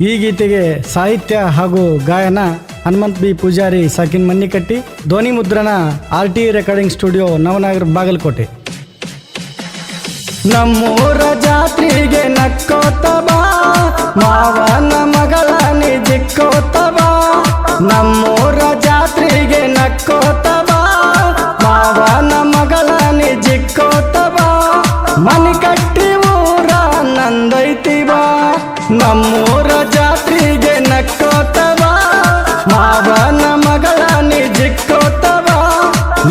ಈ ಗೀತೆಗೆ ಸಾಹಿತ್ಯ ಹಾಗೂ ಗಾಯನ ಹನುಮಂತ್ ಬಿ ಪೂಜಾರಿ ಸಾಕಿನ್ ಮನ್ನಿಕಟ್ಟಿ ಧ್ವನಿ ಮುದ್ರಣ R T recording studio Navanagar Bagalkot. ನಮ್ಮೂರ ಜಾತ್ರೆಗೆ ನಕ್ಕೋತವಾ, ಮಾವನ ಮಗಳ ನಿಜಿಕ್ಕೋತಬಾ ನಮ್ಮೂರ ಜಾತ್ರೆಗೆ ನಕ್ಕೋತಬಾ ಮಾವನ ಮಗಳ ನಿಜಿಕ್ಕೋತಬಾ ಮನಿ ಕಟ್ಟಿ ಊರ ನಂದೈತಿ ಬಾ ನಮ್ಮೂರ ಮಾವನ ಮಗಳ ನಿಜಿಕ್ಕೋತ ಬಾ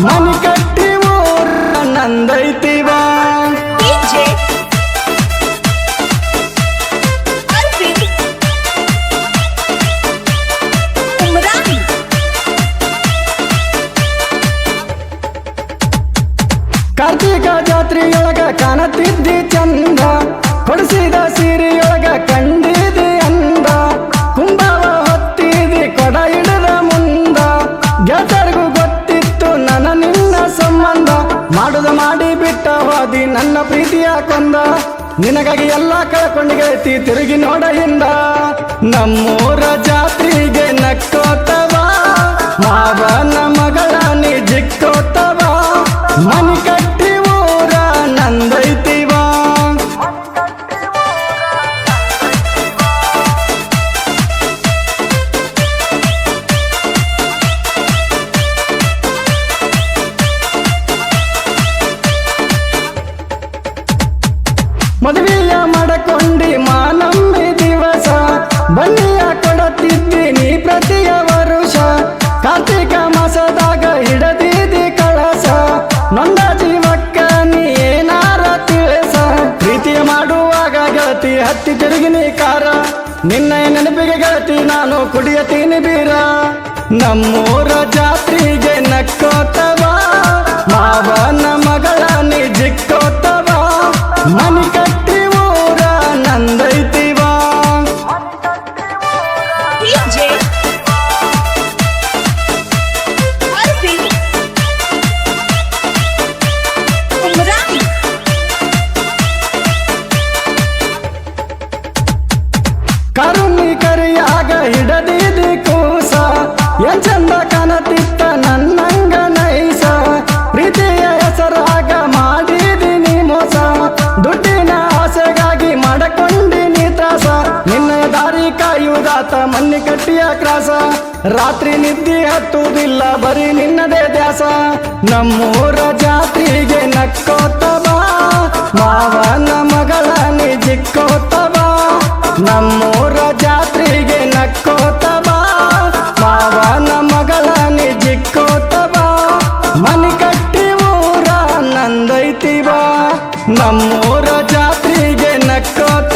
ಮನಿ ಕಟ್ಟಿ ಊರ ನಂದೈತಿವ. ಕಾರ್ತಿಕ ಜಾತ್ರೆಯೊಳಗ ಕಾಣತಿದ್ದಿ ಚಂದ. ನನ್ನ ಪ್ರೀತಿಯ ಕೊಂದ. ನಿನಗಾಗಿ ಎಲ್ಲ ಕಳ್ಕೊಂಡು ಗೆಳತಿ ತಿರುಗಿ ನೋಡ ಹಿಂದ. ನಮ್ಮೂರ ಜಾತ್ರೆಗೆ ನಕ್ಕೋತವಾ. ಮಾವನ ಮಗಳ ನಿಜಿಕ್ಕೋತವಾ ಮನಿ ಕಟ್ಟಿ ಮದುವೆಯ ಮಡಕೊಂಡಿ ಮಾನಮ್ಮಿ ದಿವಸ. ಬನ್ನಿಯ ಕೊಡತಿದ್ದೀನಿ ಪ್ರತಿಯ ವರುಷ. ಕಾರ್ತಿಕ ಮಾಸದಾಗ ಹಿಡದಿದಿ ಕಳಸ. ನೊಂದ ಜೀವಕ್ಕ ನೀ ಏನಾರ ತಿಳಿಸ. ಪ್ರೀತಿಯ ಮಾಡುವಾಗ ಗೆಳತಿ ಹತ್ತಿ ತಿರುಗಿನಿ ಕಾರ. ನಿನ್ನ ನೆನಪಿಗೆ ಗೆಳತಿ ನಾನು ಕುಡಿಯತೀನಿ ಬೀರ. ನಮ್ಮೂರ ಜಾತ್ರೆಗೆ ನಕ್ಕೋತವಾ. ಮಾಡಿಯುವುದಾತ ಮನ್ನಿ ಕಟ್ಟಿಯ ಕ್ರಾಸ. ರಾತ್ರಿ ನಿದ್ದಿ ಹತ್ತುವುದಿಲ್ಲ, ಬರೀ ನಿನ್ನದೇ ದ್ಯಾಸ. ನಮ್ಮೂರ ಜಾತ್ರೆಗೆ ನಕ್ಕೋತವ ಬಾ ಮಾವನ ಮಗಳ ನಿಜಿಕ್ಕೋತ ಬಾ ನಮ್ಮೂರ ಜಾತ್ರೆಗೆ ನಕ್ಕೋತವ ಮಾವನ ಮಗಳ ನಿಜಿಕ್ಕೋತ ಬಾ ಮನಿ ಕಟ್ಟಿ ಊರ ನಂದೈತಿ ನಮ್ಮೂರ ಜಾತ್ರೆಗೆ ನಕ್ಕೋತ